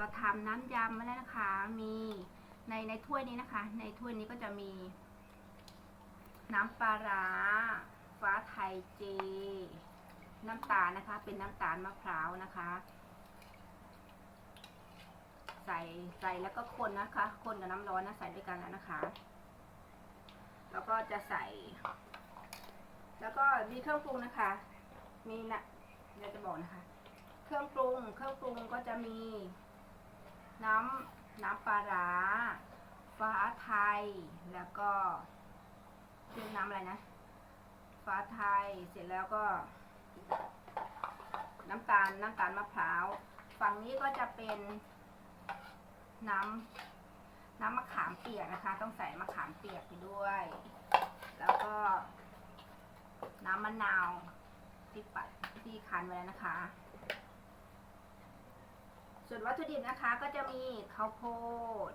เราทำน้ำยำมาแล้วนะคะ มีในในถ้วยนี้นะคะ ในถ้วยนี้ก็จะมี น้ำปลาร้าฟ้าไทยเจ น้ำตาลนะคะ เป็นน้ำตาลมะพร้าวนะคะ ใส่ใส่แล้วก็คนนะคะ คนกับน้ำร้อนนะใส่ด้วยกันแล้วนะคะ แล้วก็จะใส่ แล้วก็มีเครื่องปรุงนะคะ มีนะเดี๋ยวจะบอกนะคะ เครื่องปรุง เครื่องปรุงก็จะมี น้ำน้ำปลาร้าฟ้าไทย แล้วก็เคือน้ำอะไรนะ ฟ้าไทย เสร็จแล้วก็ น้ำตาลน้ำตาลมะพร้าว ฝั่งนี้ก็จะเป็นน้ำน้ำมะขามเปียกนะคะ ต้องใส่มะขามเปียกไปด้วย แล้วก็น้ำมะนาวที่ปัดที่คั้นไว้แล้วนะคะ ส่วนวัตถุดิบนะคะก็จะมีข้าวโพด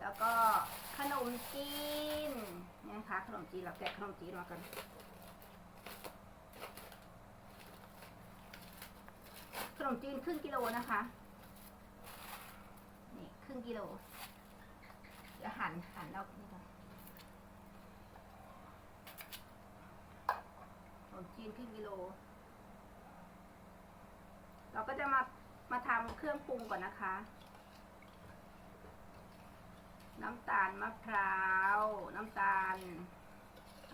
แล้วก็ขนมจีนนี่นะคะขนมจีนเราแกะขนมจีนมากันขนมจีนครึ่งกิโลนะคะ นี่ครึ่งกิโล เดี๋ยวหั่นหั่นแล้วนี่ก่อนขนมจีนครึ่งกิโล เราก็จะมา เครื่องปรุงก่อนนะคะ น้ำตาลมะพร้าว น้ำตาล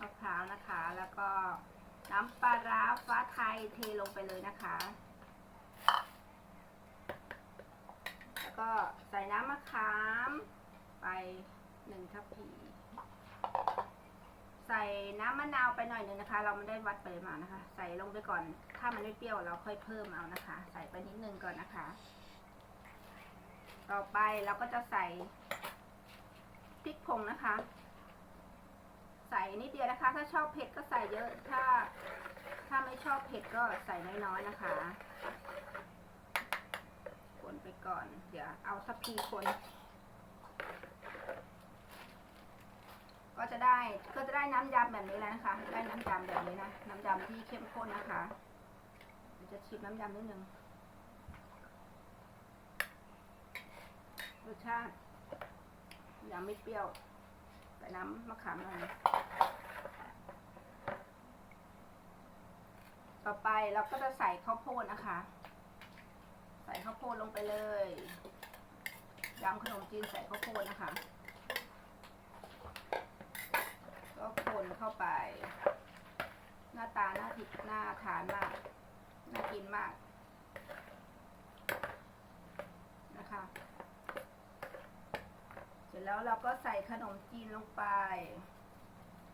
มะพร้าวนะคะ แล้วก็น้ำปลาร้าฟ้าไทยเทลงไปเลยนะคะ แล้วก็ใส่น้ำมะขามไปหนึ่งทัพพี ส่น้ำมะนาวไปหน่อยหนึงนะคะ เราไม่ได้วัดปริมาณนะคะ ใส่ลงไปก่อน ถ้ามันไม่เปรี้ยวเราค่อยเพิ่มเอานะคะ ใส่ไปนิดนึงก่อนนะคะ ต่อไปเราก็จะใส่พริกผงนะคะ ใส่นิดเดียวนะคะ ถ้าชอบเผ็ดก็ใส่เยอะ ถ้า ถ้าไม่ชอบเผ็ดก็ใส่น้อยๆนะคะ คนไปก่อน เดี๋ยวเอาทัพพีคน ก็จะได้ก็จะได้น้ำยำแบบนี้แล้วนะคะ ได้น้ำยำแบบนี้นะ น้ำยำที่เข้มข้นนะคะเดี๋ยวจะชิมน้ำยำนิดนึง รสชาติยังไม่เปรี้ยวใส่น้ำมะขามหน่อยต่อไปเราก็จะใส่ข้าวโพดนะคะ ใส่ข้าวโพดลงไปเลยยำขนมจีนใส่ข้าวโพดนะคะ ก็ค นเข้าไป หน้าตาหน่าทิหน่าทานมาก น่ากินมาก นะคะ เสร็จแล้วเราก็ใส่ขนมจีนลงไป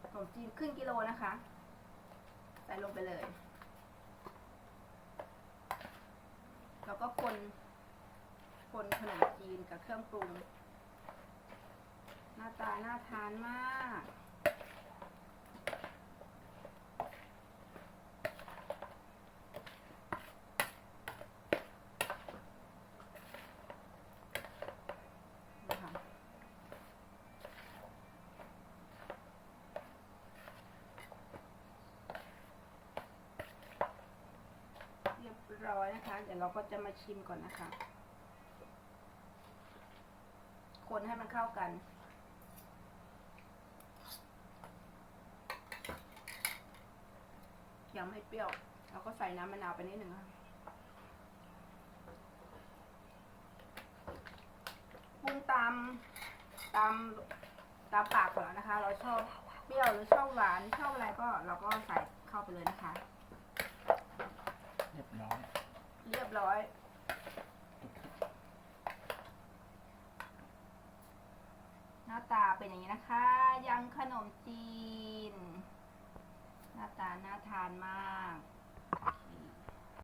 ขนมจีนครึ่งกิโลนะคะ ใส่ลงไปเลย แล้วก็คน คนขนมจีนกับเครื่องปรุง หน้าตาน่าทานมาก นะคะเร้อยนะคะ เดี๋ยวเราก็จะมาชิมก่อนนะคะ คนให้มันเข้ากันยังไม่เปรี้ยว เราก็ใส่น้ำมะนาวไปนิดหนึ่งค่ะปรุงตามตามตามปากของเรานะคะ เราชอบเปรี้ยวหรือชอบหวานชอบอะไรก็เราก็ใส่เข้าไปเลยนะคะ เรียบร้อย เรียบร้อย หน้าตาเป็นอย่างนี้นะคะยำขนมจีน หน้าตาน่าทานมาก